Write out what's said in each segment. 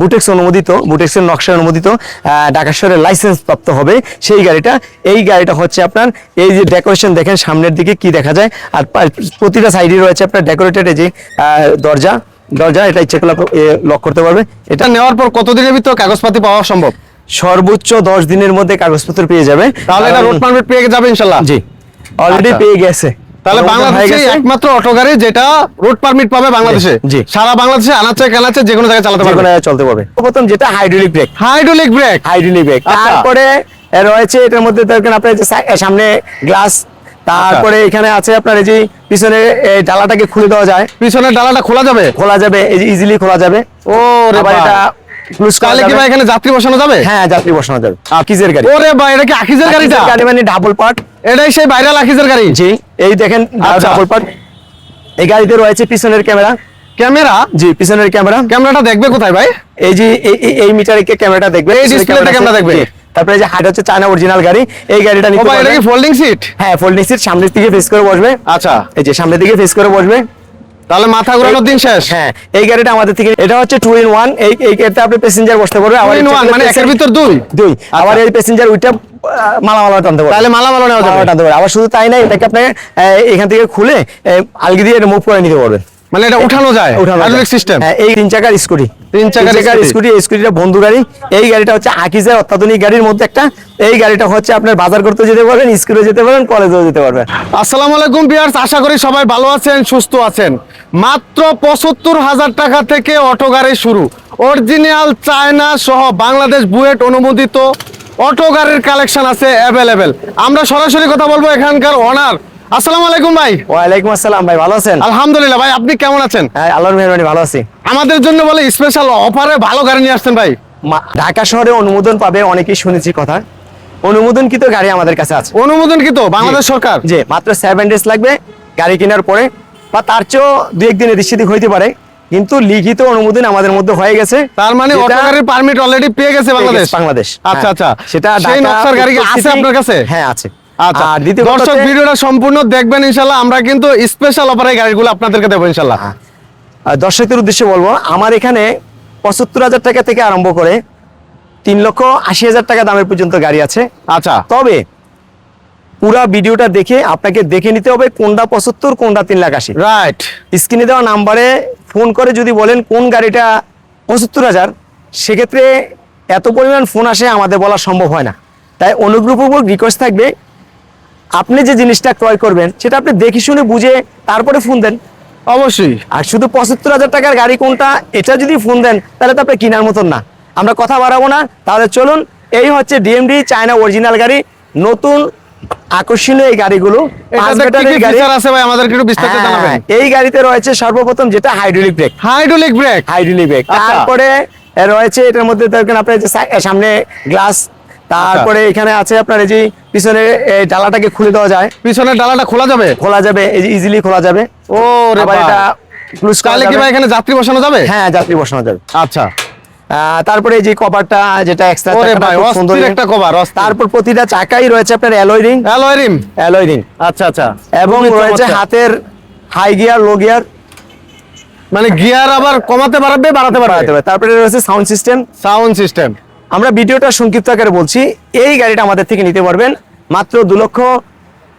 বুটেক্স অনুমোদিত বুটেক্সের নকশা অনুমোদিত ঢাকা শহরের লাইসেন্স প্রাপ্ত হবে সেই গাড়িটা। এই গাড়িটা হচ্ছে আপনার এই যে ডেকোরেশন দেখেন সামনের দিকে কি দেখা যায়। আর প্রতিটা সাইডে রয়েছে আপনার ডেকোরেটেড এই যে দরজা। দরজা এটা ইচ্ছে করলে লক করতে পারবে এটা এটা নেওয়ার পর কতদিনের ভিতর কাগজপাতি পাওয়া সম্ভব? সর্বোচ্চ দশ দিনের মধ্যে কাগজপত্র পেয়ে যাবে তাহলে এটা রোড পারমিট পেয়ে যাবে ইনশাল্লাহ। জি। অলরেডি আচ্ছা। পেয়ে গেছে। তাহলে বাংলাদেশে একমাত্র অটো গাড়ি যেটা রোড পারমিট পাবে বাংলাদেশে। জি। সারা বাংলাদেশে আনাচে কানাচে যে কোনো জায়গায় চালাতে পারবে। চলতে পারবে। প্রথম যেটা hydraulic brake hydraulic brake hydraulic brake আচ্ছা। তারপরে রয়েছে এটার মধ্যে দেখেন আপনার যে সামনে গ্লাস তারপরে এখানে আছে আপনার এই যে পিছনে এই ডালাটাকে খুলে দেওয়া যায়। পিছনের ডালাটা খোলা যাবে? খোলা যাবে ইজিলি খোলা যাবে। ও রে এটা তাহলে কি যাবে। ভাই এখানে যাত্রী বসানো যাবে? হ্যাঁ যাত্রী বসানো যাবে। কিজের গাড়ি? ওরে ভাই এটা কি আকিজের গাড়িটা? গাড়ি মানে ডাবল পার্ট এটাই সেই ভাইরাল আকিজের গাড়ি। জি এই দেখেন আচ্ছা। ডাবল পার্ট এই গাড়িতে রয়েছে পিছনের ক্যামেরা। ক্যামেরা? জি পিছনের ক্যামেরা। ক্যামেরাটা দেখবে কোথায় ভাই? এই যে এই- মিটারে ক্যামেরাটা দেখবে? এই ডিসপ্লেতে ক্যামেরা দেখবে। তারপরে যে হাইট হচ্ছে চায়না অরিজিনাল গাড়ি। এই গাড়িটা নিতে ভাই এটা কি ফোল্ডিং সিট হ্যাঁ ফোল্ডিং সিট সামনের দিকে ফেস করে বসবে। আচ্ছা। এই যে সামনের দিকে ফেস করে বসবে। তাহলে মাথা ঘোরানোর দিন শেষ? হ্যাঁ এই গাড়িটা আমাদের থেকে এটা হচ্ছে টু ইন ওয়ান এই এই গাড়িতে আপনি প্যাসেঞ্জার বসতে পারবে আবার ইন করলে মানে একের ভিতর দুই? দুই আবার এই প্যাসেঞ্জার ওইটা মালা মালা টানতে পারবে। তাহলে মালা মালা নেওয়া টানতে পারবে। আবার শুধু তাই না এটাকে আপনি এখান থেকে খুলে আলগি দিয়ে মুভ করে নিতে পারবেন। মানে এটা উঠানো যায় যায়। হাইড্রোলিক সিস্টেম হ্যাঁ এই তিন চাকার স্কুটি তিন চাকার স্কুটি। স্কুটি এই স্কুটিটা বন্ধু গাড়ি। এই গাড়িটা হচ্ছে আকিজের অত্যাধুনিক গাড়ির মধ্যে একটা। এই গাড়িটা হচ্ছে আপনার বাজার করতে যেতে পারবেন স্কুলে যেতে পারবেন কলেজেও যেতে পারবেন। আসসালামু আলাইকুম বিয়ার্স আশা করি সবাই ভালো আছেন সুস্থ আছেন। মাত্র পঁচাত্তর হাজার টাকা থেকে অটো গাড়ি শুরু। অরিজিনাল চায়না সহ বাংলাদেশ বুয়েট অনুমোদিত অটো গাড়ির কালেকশন আছে অ্যাভেলেবেল আমরা সরাসরি কথা বলব এখানকার অনার আসসালামু আলাইকুম ভাই। ওয়ালাইকুম আসসালাম ভাই ভালো আছেন? আলহামদুলিল্লাহ ভাই আপনি কেমন আছেন? হ্যাঁ আল্লাহর মেহরবানি ভালো আছি। আমাদের জন্য বলে স্পেশাল অফারে ভালো গাড়ি নিয়ে আসছেন ভাই। ঢাকা শহরে অনুমোদন পাবে অনেকেই শুনেছি কথা। অনুমোদন কিন্তু গাড়ি আমাদের কাছে আছে। অনুমোদন কি তো বাংলাদেশ সরকার? জি মাত্র সেভেন ডেজ লাগবে গাড়ি কেনার পরে বা তার চেয়েও দু একদিন এদিক সেদিক হইতে পারে। কিন্তু লিখিত অনুমোদন আমাদের মধ্যে হয়ে গেছে। তার মানে যেটা- অটো গাড়ির পারমিট অলরেডি পেয়ে গেছে বাংলাদেশ? বাংলাদেশ আচ্ছা হ্যাঁ। আচ্ছা। সেটা সেই নকশার গাড়ি আছে আপনার কাছে? হ্যাঁ আছে। আচ্ছা দর্শক ভিডিওটা সম্পূর্ণ দেখবেন ইনশাল্লাহ। আমরা কিন্তু স্পেশাল অফারে গাড়িগুলো আপনাদেরকে দেবো ইনশাল্লাহ। দর্শকদের উদ্দেশ্যে বলব আমার এখানে পঁচাত্তর হাজার টাকা থেকে আরম্ভ করে তিন লক্ষ আশি হাজার টাকা দামের পর্যন্ত গাড়ি আছে। আচ্ছা। তবে পুরা ভিডিওটা দেখে আপনাকে দেখে নিতে হবে কোনটা পঁচাত্তর কোনটা তিন লাখ আশি। রাইট স্ক্রিনে দেওয়া নাম্বারে ফোন করে যদি বলেন কোন গাড়িটা পঁচাত্তর হাজার সেক্ষেত্রে এত পরিমাণ ফোন আসে আমাদের বলা সম্ভব হয় না। তাই অনুগ্রহপূর্বক রিকোয়েস্ট থাকবে আপনি যে জিনিসটা ক্রয় করবেন সেটা আপনি দেখে শুনে বুঝে তারপরে ফোন দেন। অবশ্যই। আর শুধু পঁচাত্তর হাজার টাকার গাড়ি কোনটা এটা যদি ফোন দেন তাহলে তো আপনি কেনার মতন না। আমরা কথা বাড়াবো না। তাহলে চলুন এই হচ্ছে ডিএমডি চায়না অরিজিনাল গাড়ি। নতুন আকর্ষণীয় এই গাড়িগুলো হ্যাঁ, এই গাড়িতে রয়েছে সর্বপ্রথম যেটা hydraulic brake hydraulic brake hydraulic brake. তারপরে রয়েছে এটার মধ্যে দেখেন আপনার সামনে গ্লাস তারপরে এখানে আছে আপনার এই যে পিছনে এই ডালাটাকে খুলে দেওয়া যায়। পিছনের ডালাটা খোলা যাবে? খোলা যাবে এই যে ইজিলি খোলা যাবে। ও রে ভাই এটা ক্লোজ তাহলে কি ভাই এখানে যাত্রী বসানো যাবে? হ্যাঁ যাত্রী বসানো যাবে। আচ্ছা। তারপরে এই যে কভারটা যেটা এক্সট্রা ওরে ভাই অস্থির একটা কভার তারপর প্রতিটা চাকাই রয়েছে আপনার alloy ring alloy rim alloy ring আচ্ছা আচ্ছা। এবং রয়েছে হাতের হাই গিয়ার লো গিয়ার মানে গিয়ার আবার কমাতে পারবে বাড়াতে পারবে তারপরে রয়েছে সাউন্ড সিস্টেম সাউন্ড সিস্টেম আমরা ভিডিওটা সংক্ষিপ্ত আকারে বলছি এই গাড়িটা আমাদের থেকে নিতে পারবেন মাত্র দু লক্ষ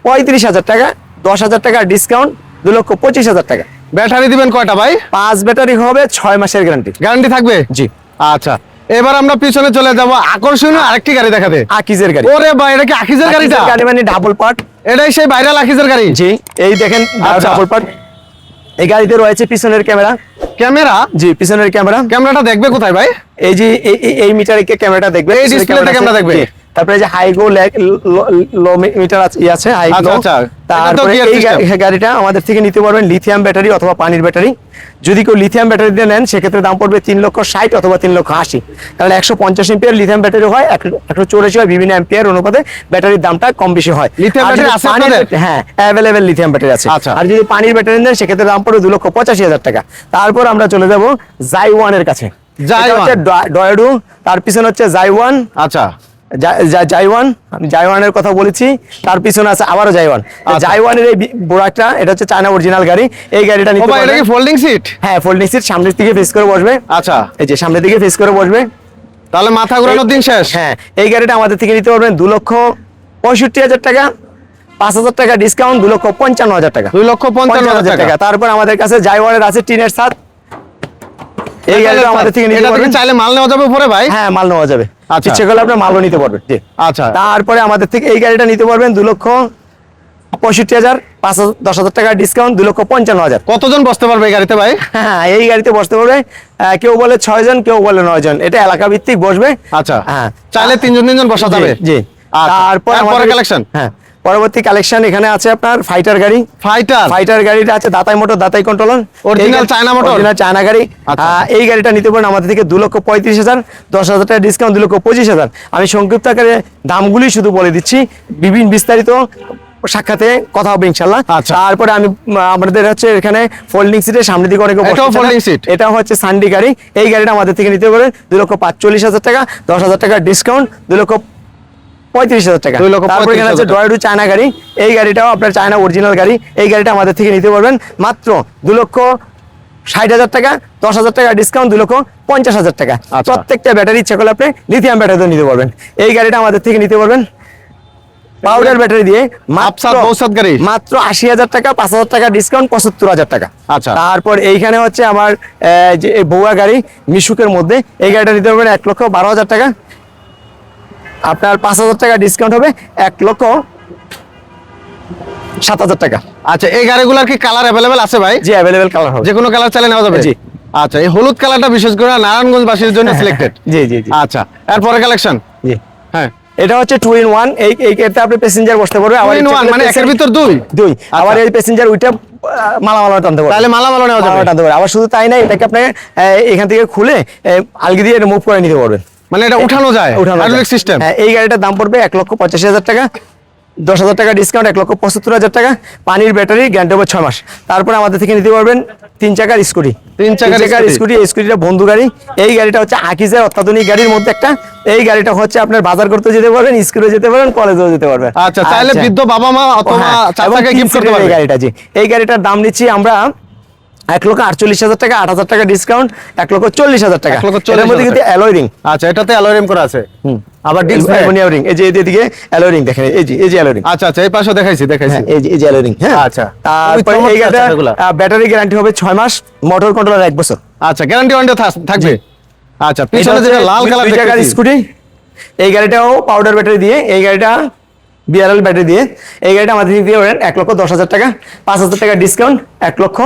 পঁয়ত্রিশ হাজার টাকা দশ হাজার টাকা ডিসকাউন্ট দু লক্ষ পঁচিশ হাজার টাকা। ব্যাটারি দিবেন কয়টা ভাই? পাঁচ ব্যাটারি হবে ছয় মাসের গ্যারান্টি গ্যারান্টি থাকবে? জি। আচ্ছা এবার আমরা পিছনে চলে যাব আকর্ষণীয় আরেকটি গাড়ি দেখাতে। আকিজের গাড়ি। ওরে ভাই এটা কি আকিজের গাড়িটা? গাড়ি মানে ডাবল পার্ট এটাই সেই ভাইরাল আকিজের গাড়ি। জি এই দেখেন আচ্ছা। ডাবল পার্ট এই গাড়িতে রয়েছে পিছনের ক্যামেরা ক্যামেরা? জি পিছনের ক্যামেরা। ক্যামেরাটা দেখবে কোথায় ভাই? এই যে এই- মিটারে ক্যামেরাটা দেখবে? এই ডিসপ্লেতে ক্যামেরা দেখবে। তারপরে যে হাই গো লো মিটার আছে ই আছে হাই আচ্ছা, আচ্ছা। তারপরে এই গাড়িটা আমাদের থেকে নিতে পারবেন লিথিয়াম ব্যাটারি অথবা পানির ব্যাটারি যদি কেউ লিথিয়াম ব্যাটারি দিয়ে নেন সেক্ষেত্রে দাম পড়বে তিন লক্ষ ষাট অথবা তিন লক্ষ আশি। কারণ একশো পঞ্চাশ এম্পিয়ার লিথিয়াম ব্যাটারি হয় একশো চৌরাশি হয় বিভিন্ন এম্পিয়ার অনুপাতে ব্যাটারির দামটা কম বেশি হয়। হ্যাঁ অ্যাভেলেবেল লিথিয়াম ব্যাটারি আছে। আচ্ছা। আর যদি পানির ব্যাটারি নেন সেক্ষেত্রে দাম পড়বে দু লক্ষ পঁচাশি হাজার টাকা। তারপর আমরা চলে যাব জাই ওয়ানের কাছে। জাই এটা হচ্ছে ওয়ান। ডয়- তার পিছনে হচ্ছে জাই ওয়ান আচ্ছা। জাইওয়ান আমি জাইওয়ানের কথা বলেছি তার পিছনে আছে আবারও জাইওয়ান। আচ্ছা। জাইওয়ানের এই বোরাকটা এটা হচ্ছে চায়না অরিজিনাল গাড়ি এই গাড়িটা নিতে ভাই এটা কি ফোল্ডিং সিট হ্যাঁ ফোল্ডিং সিট সামনের দিকে ফেস করে বসবে। আচ্ছা। এই যে সামনের দিকে ফেস করে বসবে। তাহলে মাথা ঘোরানোর দিন শেষ। হ্যাঁ এই গাড়িটা আমাদের থেকে নিতে পারবেন দু লক্ষ পঁয়ষট্টি হাজার টাকা পাঁচ হাজার টাকা ডিসকাউন্ট দু লক্ষ পঞ্চান্ন হাজার টাকা। দুই লক্ষ পঞ্চান্ন হাজার টাকা। তারপর আমাদের কাছে জাইওয়ানের আছে টিনের সাত। এই গাড়িটা আমাদের থেকে নিতে পারবেন। চাইলে মাল নেওয়া যাবে ভাই? হ্যাঁ মাল নেওয়া যাবে। আচ্ছা। ইচ্ছে করলে আপনার মালও নিতে পারবেন। আচ্ছা। তারপরে আমাদের থেকে এই গাড়িটা নিতে পারবেন দু লক্ষ পঁয়ষট্টি হাজার পাঁচ দশ হাজার টাকা ডিসকাউন্ট দু লক্ষ পঞ্চান্ন হাজার। কতজন বসতে পারবে এই গাড়িতে ভাই? হ্যাঁ এই গাড়িতে বসতে পারবে। কেউ বলে ছয় জন কেউ বলে নয় জন। এটা এলাকা ভিত্তিক বসবে। আচ্ছা। হ্যাঁ। চাইলে তিনজন তিনজন বসা যাবে? জি। আচ্ছা। তারপর কালেকশন হ্যাঁ। পরবর্তী কালেকশন এখানে আছে আপনার ফাইটার গাড়ি। ফাইটার ফাইটার গাড়িটা আছে দাতাই motor দাতাই controller Original China motor? Original China গাড়ি। আচ্ছা। এই গাড়িটা নিতে পারেন আমাদের থেকে দু লক্ষ পঁয়ত্রিশ হাজার দশ হাজার টাকা ডিসকাউন্ট দু লক্ষ পঁচিশ হাজার। আমি সংক্ষিপ্ত আকারে দামগুলি শুধু বলে দিচ্ছি। বিভিন্ন বিস্তারিত সাক্ষাতে কথা হবে ইনশাল্লাহ আচ্ছা। তারপরে আমি আমাদের হচ্ছে এখানে ফোল্ডিং সিটের সামনে দিকে অনেকে folding seat? এটা হচ্ছে সানডি গাড়ি। এই গাড়িটা আমাদের থেকে নিতে পারেন দু লক্ষ পাঁচচল্লিশ হাজার টাকা দশ হাজার টাকা ডিসকাউন্ট দু লক্ষ পঁয়ত্রিশ হাজার টাকা। তারপর এখানে আছে 35,000 চায়না গাড়ি। এই গাড়িটাও আপনার চায়না অরিজিনাল গাড়ি। এই গাড়িটা আমাদের থেকে নিতে পারবেন মাত্র দু লক্ষ ষাট হাজার টাকা দশ হাজার টাকা ডিসকাউন্ট দু লক্ষ পঞ্চাশ হাজার টাকা। আচ্ছা। প্রত্যেকটা ব্যাটারি ইচ্ছা করলে আপনি লিথিয়াম ব্যাটারি নিতে পারবেন। এই গাড়িটা আমাদের থেকে নিতে পারবেন। পাউডার ব্যাটারি দিয়ে। মাত্র আশি হাজার টাকা পাঁচ হাজার টাকা ডিসকাউন্ট পঁচাত্তর হাজার টাকা। আচ্ছা। তারপর এইখানে হচ্ছে আমার যে বউয়া গাড়ি মিশুকের মধ্যে এই গাড়িটা নিতে পারবেন এক লক্ষ বারো হাজার টাকা। আপনার পাঁচ হাজার টাকা ডিসকাউন্ট হবে এক লক্ষ সাত হাজার টাকা। আচ্ছা এই গাড়িগুলোর কি কালার অ্যাভেলেবেল আছে ভাই? জি অ্যাভেলেবেল কালার হবে। যে কোনো কালার চাইলে নেওয়া যাবে? জি। আচ্ছা এই হলুদ কালারটা বিশেষ করে নারায়ণগঞ্জবাসীর জন্য সিলেক্টেড জি জি জি। আচ্ছা এরপরে কালেকশন জি। হ্যাঁ। এটা হচ্ছে টু ইন ওয়ান এই এই ক্ষেত্রে আপনি প্যাসেঞ্জার বসতে পারবে আবার in ইচ্ছে মানে একের ভিতর দুই? দুই। আবার আচ্ছা। এই প্যাসেঞ্জার ওইটা মালা মালা টানতে পারবে। তাহলে মালা মালা নেওয়া যাবে। টানতে পারবে। আবার শুধু তাই না এটাকে আপনি এখান থেকে খুলে আলগি দিয়ে মুভ করে নিতে পারবেন। মানে এটা উঠানো যায় উঠানো। সিস্টেম হ্যাঁ, এই গাড়িটার দাম পড়বে এক লক্ষ পঁচাশি হাজার টাকা দশ হাজার টাকা ডিসকাউন্ট এক লক্ষ পঁচাত্তর হাজার টাকা। পানির ব্যাটারি গ্যারান্টি হবে ছয় মাস। তারপরে আমাদের থেকে নিতে পারবেন তিন চাকার স্কুটি তিন চাকার। স্কুটি এই স্কুটিটা বন্ধু গাড়ি। এই গাড়িটা হচ্ছে আকিজের অত্যাধুনিক গাড়ির মধ্যে একটা। এই গাড়িটা হচ্ছে আপনার বাজার করতে যেতে পারবেন স্কুলে যেতে পারবেন কলেজেও যেতে পারবেন। আচ্ছা তাহলে বৃদ্ধ বাবা মা অথবা হ্যাঁ, এবং চাচাকে গিফট করতে সিটের এই গাড়িটা জি এই গাড়িটার দাম নিচ্ছি আমরা এক লক্ষ আটচল্লিশ হাজার টাকা আট হাজার টাকা ডিসকাউন্ট এক লক্ষ চল্লিশ হাজার টাকা। এটার মধ্যে কিন্তু টাকা। অ্যালয় রিং আচ্ছা এটাতে অ্যালোরিম করা আছে। আবার ডিস্ক অ্যালুমিনিয়াম রিং এই যে এদিকে অ্যালয় রিং দেখেন এই যে এই যে অ্যালয় আচ্ছা আচ্ছা এই পাশে দেখাইছি দেখাইছি। হ্যাঁ এই যে এই যে অ্যালয় হ্যাঁ। আচ্ছা। তারপরে এই গাড়িটা ব্যাটারি গ্যারান্টি হবে মাস মোটর কন্ট্রোলার এক বছর। আচ্ছা গ্যারান্টি ওয়ারেন্টি থাকবে? আচ্ছা পিছনে যেটা লাল কালার দুই স্কুটি এই গাড়িটাও পাউডার ব্যাটারি দিয়ে এই গাড়িটা বিআরএল ব্যাটারি দিয়ে। এই গাড়িটা আমাদের পারেন এক লক্ষ দশ হাজার টাকা পাঁচ হাজার টাকা ডিসকাউন্ট এক লক্ষ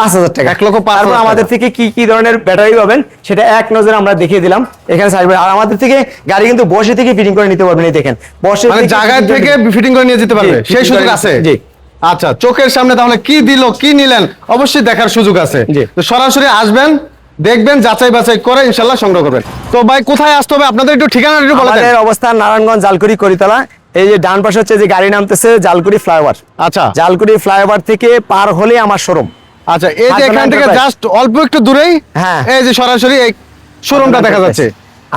পাঁচ হাজার টাকা। এক লক্ষ তারপর আমাদের থেকে কি কি ধরনের ব্যাটারি পাবেন সেটা এক নজরে আমরা দেখিয়ে দিলাম। এখানে সাইড আর আমাদের থেকে গাড়ি কিন্তু বসে থেকে ফিটিং করে নিতে পারবেন এই দেখেন। বসে মানে করে- থেকে ফিটিং করে নিয়ে যেতে পারবে? সেই সুযোগ আছে? জি। আচ্ছা চোখের সামনে তাহলে কি দিল কি নিলেন অবশ্যই দেখার সুযোগ আছে। তো সরাসরি আসবেন দেখবেন যাচাই বাছাই করে ইনশাল্লাহ সংগ্রহ করবেন। তো ভাই কোথায় আসতে হবে? আপনাদের একটু ঠিকানা একটু বলে দেন। অবস্থান নারায়ণগঞ্জ জালকুড়ি করিতলা। এই যে ডান পাশে হচ্ছে যে গাড়ি নামতেছে জালকুড়ি ফ্লাইওভার। আচ্ছা। জালকুড়ি ফ্লাইওভার থেকে পার হলে আমার শোরুম। আচ্ছা এই যে এখান থেকে জাস্ট অল্প একটু দূরেই হ্যাঁ। এই যে সরাসরি এই শোরুমটা দেখা যাচ্ছে।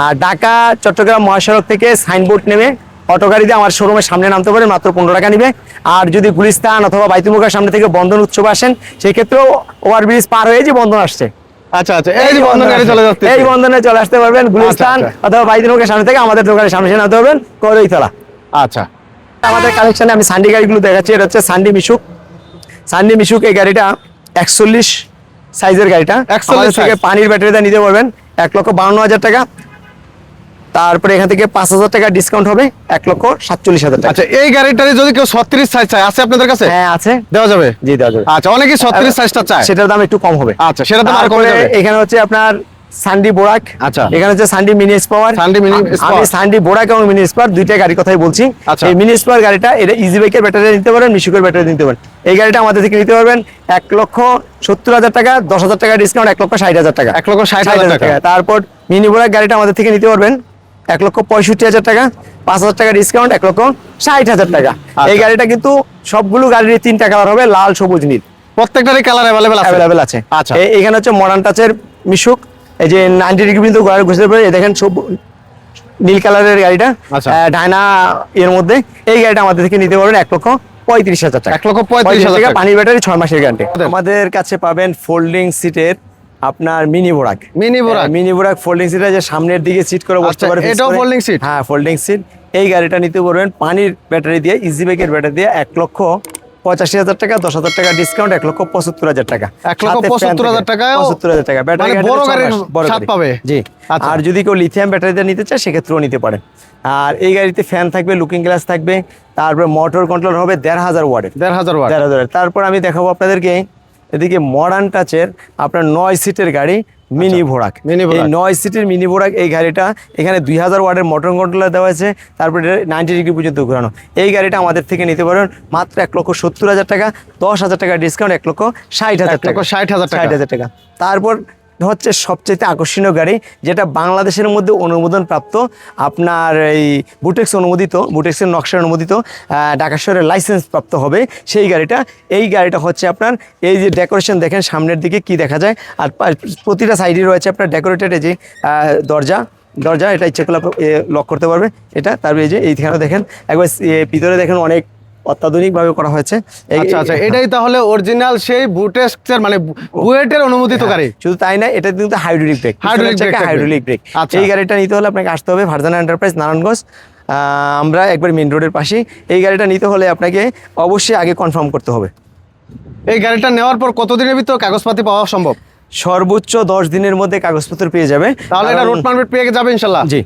আর ঢাকা চট্টগ্রাম মহাসড়ক থেকে সাইনবোর্ড নেমে অটো গাড়িতে আমার শোরুমের সামনে নামতে পারেন মাত্র পনেরো টাকা নিবে। আর যদি গুলিস্তান অথবা বাইতুমুখার সামনে থেকে বন্ধন উৎসব আসেন সেই ক্ষেত্রেও ওভারব্রিজ পার হয়ে যে বন্ধন আসছে। আচ্ছা আচ্ছা এই বন্ধন গাড়ি চলে যাচ্ছে। এই বন্ধনে চলে আসতে পারবেন গুলিস্তান আচ্ছা। অথবা বাইতুমুখের সামনে থেকে আমাদের দোকানের সামনে এসে নামতে পারবেন করইতলা আচ্ছা। আমাদের কালেকশনে আমি সান্ডি গাড়িগুলো দেখাচ্ছি এটা হচ্ছে সান্ডি মিশুক সান্ডি মিশুক এই গাড়িটা একচল্লিশ সাইজের গাড়িটা। একচল্লিশ থেকে পানির ব্যাটারিটা নিতে পারবেন। এক লক্ষ বাউন্ন হাজার টাকা। তারপরে এখান থেকে পাঁচ হাজার টাকা ডিসকাউন্ট হবে। এক লক্ষ সাতচল্লিশ হাজার টাকা। আচ্ছা এই গাড়িটার যদি কেউ ছত্রিশ সাইজ চায় আছে আপনাদের কাছে? হ্যাঁ আছে। দেওয়া যাবে? জি দেওয়া যাবে। আচ্ছা অনেকে ছত্রিশ সাইজটা চায়। সেটার দাম একটু কম হবে। আচ্ছা, সেটা দাম আর কমে যাবে। এখানে হচ্ছে আপনার সান্ডি বোরাক আচ্ছা। এখানে হচ্ছে সান্ডি মিনি স্পাওয়ার সান্ডি মিনি আমি সান্ডি বোরাক এবং মিনি স্পাওয়ার দুইটা গাড়ি কথাই বলছি। আচ্ছা। এই মিনি স্পাওয়ার গাড়িটা এটা ইজি বাইকের ব্যাটারি নিতে পারেন মিশুকের ব্যাটারি নিতে পারেন। এই গাড়িটা আমাদের থেকে নিতে পারবেন এক লক্ষ সত্তর হাজার টাকা দশ হাজার টাকা ডিসকাউন্ট এক লক্ষ ষাট হাজার টাকা। এক লক্ষ ষাট হাজার টাকা। তারপর মিনি বোরাক গাড়িটা আমাদের থেকে নিতে পারবেন এক লক্ষ পঁয়ষট্টি হাজার টাকা পাঁচ হাজার টাকা ডিসকাউন্ট এক লক্ষ ষাট হাজার টাকা। আচ্ছা। এই গাড়িটা কিন্তু সবগুলো গাড়ির তিনটা কালার হবে লাল সবুজ নীল। প্রত্যেকটারই কালার অ্যাভেলেবেল আছে। আচ্ছা। এখানে হচ্ছে মডার্ন টাচের মিশুক এই যে নাইনটি ডিগ্রি কিন্তু ঘুরতে পারে দেখেন সব নীল কালারের গাড়িটা আচ্ছা। ডায়না এর মধ্যে এই গাড়িটা আমাদের থেকে নিতে পারবেন এক লক্ষ পঁয়ত্রিশ হাজার টাকা এক লক্ষ পঁয়ত্রিশ হাজার টাকা। পানির ব্যাটারি ছয় মাসের গ্যারান্টি আমাদের- কাছে পাবেন ফোল্ডিং সিটের আপনার mini Borak mini Borak? Mini Borak folding seat যে সামনের দিকে সিট করে বসতে আচ্ছা, পারে এটাও folding seat? হ্যাঁ ফোল্ডিং সিট এই গাড়িটা নিতে পারবেন পানির ব্যাটারি দিয়ে ইজি বাইকের ব্যাটারি দিয়ে এক লক্ষ পঁচাশি হাজার টাকা দশ হাজার টাকা ডিসকাউন্ট এক লক্ষ পঁচাত্তর হাজার টাকা। এক লক্ষ পঁচাত্তর হাজার টাকা পঁচাত্তর হাজার টাকা। ব্যাটারি বড় গাড়ি। পাবে? জি। আচ্ছা। আর যদি কেউ লিথিয়াম ব্যাটারি ব্যাটারিতে নিতে চায় সেক্ষেত্রেও নিতে পারে আর এই গাড়িতে ফ্যান থাকবে লুকিং গ্লাস থাকবে তারপরে মোটর কন্ট্রোল হবে দেড় হাজার ওয়ার্ডের দেড় হাজার ওয়ার্ড দেড় হাজার তারপর আমি দেখাবো আপনাদেরকে এদিকে মডার্ন টাচের আপনার নয় সিটের গাড়ি মিনি ভোড়াক মিনি mini এই নয় সিটের মিনি ভোড়াক এই গাড়িটা এখানে দুই হাজার ওয়ার্ডের মোটর কন্ট্রোলার দেওয়া আছে তারপরে নাইনটি ডিগ্রি পর্যন্ত ঘোরানো। এই গাড়িটা আমাদের থেকে নিতে পারেন মাত্র এক লক্ষ সত্তর হাজার টাকা দশ হাজার টাকা ডিসকাউন্ট এক লক্ষ ষাট হাজার টাকা। 60,000 টাকা। ষাট হাজার টাকা। তারপর হচ্ছে সবচেয়ে আকর্ষণীয় গাড়ি, যেটা বাংলাদেশের মধ্যে অনুমোদন প্রাপ্ত আপনার এই বুটেক্স অনুমোদিত বুটেক্সের নকশার অনুমোদিত শহরের লাইসেন্স প্রাপ্ত হবে সেই গাড়িটা। এই গাড়িটা হচ্ছে আপনার, এই যে ডেকোরেশন দেখেন, সামনের দিকে কি দেখা যায়, আর প্রতিটা সাইডে রয়েছে আপনার ডেকোরেটেড যে দরজা দরজা, এটা ইচ্ছে করলে লক করতে পারবে। এটা, তারপরে এই যে এইখানে দেখেন, একবার ভিতরে দেখেন অনেক অত্যাধুনিকভাবে করা হয়েছে। আচ্ছা আচ্ছা এটাই তাহলে অরিজিনাল সেই বুটেক্সের মানে বুয়েটের অনুমোদিত গাড়ি শুধু তাই না এটা কিন্তু হাইড্রোলিক ব্রেক থাকবে। Hydraulic brake. এই গাড়িটা নিতে হলে আপনাকে আসতে হবে ভারজানা এন্টারপ্রাইজ নারায়ণগঞ্জ। আমরা একবার মেন রোডের পাশেই এই গাড়িটা নিতে হলে আপনাকে অবশ্যই আগে কনফার্ম করতে হবে। এই গাড়িটা নেওয়ার পর কতদিনের ভিতর কাগজপাতি পাওয়া সম্ভব? সর্বোচ্চ দশ দিনের মধ্যে কাগজপত্র পেয়ে যাবে। তাহলে এটা রোড পারমিট পেয়ে যাবে ইনশাল্লাহ। জি।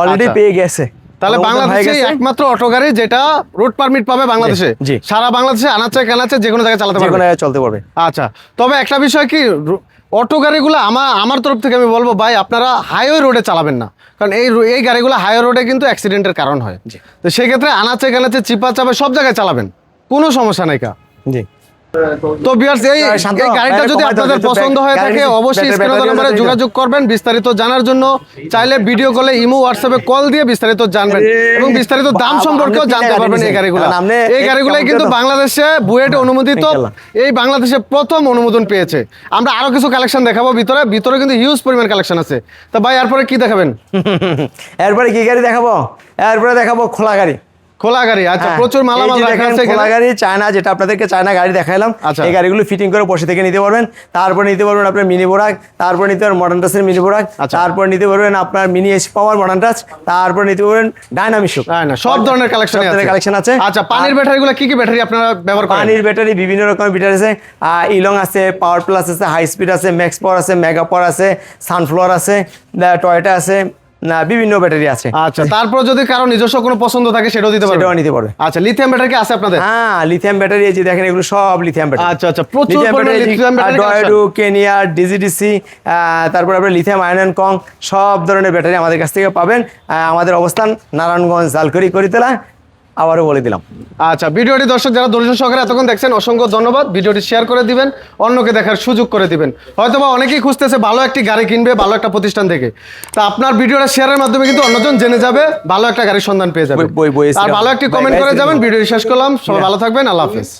অলরেডি আচ্ছা। পেয়ে গেছে। তাহলে বাংলাদেশে একমাত্র অটো গাড়ি যেটা রোড পারমিট পাবে বাংলাদেশে। সারা বাংলাদেশে আনাচে কানাচে যে কোনো জায়গায় চালাতে পারবে। জায়গায় চলতে পারবে। আচ্ছা তবে একটা বিষয় কি অটো গাড়িগুলো আমার আমার তরফ থেকে আমি বলব ভাই আপনারা হাইওয়ে রোডে চালাবেন না। কারণ এই এই গাড়িগুলো হাইওয়ে রোডে কিন্তু অ্যাক্সিডেন্টের কারণ হয়। তো সেক্ষেত্রে আনাচে কানাচে চিপা চাপে সব জায়গায় চালাবেন। কোনো সমস্যা নাই কা। জি। তো বিয়ার্স এই হ্যাঁ, গাড়িটা যদি আপনাদের পছন্দ হয়ে থাকে অবশ্যই স্ক্রিনে ব্যাটারি যোগাযোগ করবেন। বিস্তারিত জানার জন্য চাইলে ভিডিও কলে ইমো হোয়াটসঅ্যাপে কল দিয়ে বিস্তারিত জানবেন। এবং বিস্তারিত দাম সম্পর্কেও জানতে পারবেন এই গাড়িগুলো। এই গাড়িগুলাই কিন্তু বাংলাদেশে বুয়েট অনুমোদিত। এই বাংলাদেশে প্রথম অনুমোদন পেয়েছে। আমরা আরও কিছু কালেকশন দেখাবো ভিতরে। ভিতরে কিন্তু হিউজ পরিমাণ কালেকশন আছে। তো ভাই এরপরে কি দেখাবেন? এরপরে কি গাড়ি দেখাবো? এরপরে দেখাবো খোলা গাড়ি। খোলা গাড়ি আচ্ছা হ্যাঁ, প্রচুর এই মালামাল যে রাখা আছে খোলা গাড়ি চায়না যেটা আপনাদেরকে চায়না গাড়ি দেখাইলাম আচ্ছা। এই গাড়িগুলো ফিটিং করে বসে থেকে নিতে পারবেন। তারপর নিতে পারবেন আপনার মিনি বোরাক তারপর নিতে পারবেন মডার্ন টাচের মিনি বোরাক আচ্ছা। তারপর নিতে পারবেন আপনার mini S power modern touch তারপর নিতে পারবেন ডাইনামিক সব ধরনের কালেকশন আছে। কালেকশন আছে। আচ্ছা পানির ব্যাটারিগুলো কি কি ব্যাটারি আপনারা ব্যবহার করেন? পানির ব্যাটারি বিভিন্ন রকমের ব্যাটারি আছে। ইলং আছে পাওয়ার প্লাস আছে হাই স্পিড আছে ম্যাক্স পাওয়ার আছে মেগা পাওয়ার আছে সানফ্লাওয়ার আছে টয়টা আছে। না বিভিন্ন ব্যাটারি আছে। আচ্ছা তারপর যদি কারও নিজস্ব কোনো পছন্দ থাকে সেটাও দিতে পারবে। সেটাও নিতে পারবে। আচ্ছা লিথিয়াম ব্যাটারি কি আছে আপনাদের? হ্যাঁ লিথিয়াম ব্যাটারি এই যে দেখেন এগুলো সব লিথিয়াম ব্যাটারি আচ্ছা আচ্ছা প্রচুর পরিমাণে লিথিয়াম ব্যাটারি ডয়ডু কেনিয়া ডিজিডিসি তারপর আপনার লিথিয়াম আয়রন কং সব ধরনের ব্যাটারি আমাদের কাছ থেকে পাবেন। আহ, আমাদের অবস্থান নারায়ণগঞ্জ জালকরি করিতলা। আবারও বলে দিলাম। আচ্ছা ভিডিওটি দর্শক যারা ধৈর্য সহকারে এতক্ষণ দেখছেন অসংখ্য ধন্যবাদ। ভিডিওটি শেয়ার করে দিবেন অন্যকে দেখার সুযোগ করে দিবেন। হয়তো বা অনেকেই খুঁজতেছে ভালো একটি গাড়ি কিনবে ভালো একটা প্রতিষ্ঠান থেকে। তা আপনার ভিডিওটা শেয়ারের মাধ্যমে কিন্তু অন্যজন জেনে যাবে ভালো একটা গাড়ির সন্ধান পেয়ে যাবে। আর ভালো একটি কমেন্ট করে যাবেন ভিডিওটি শেষ করলাম। সবাই ভালো থাকবেন আল্লাহ হাফেজ।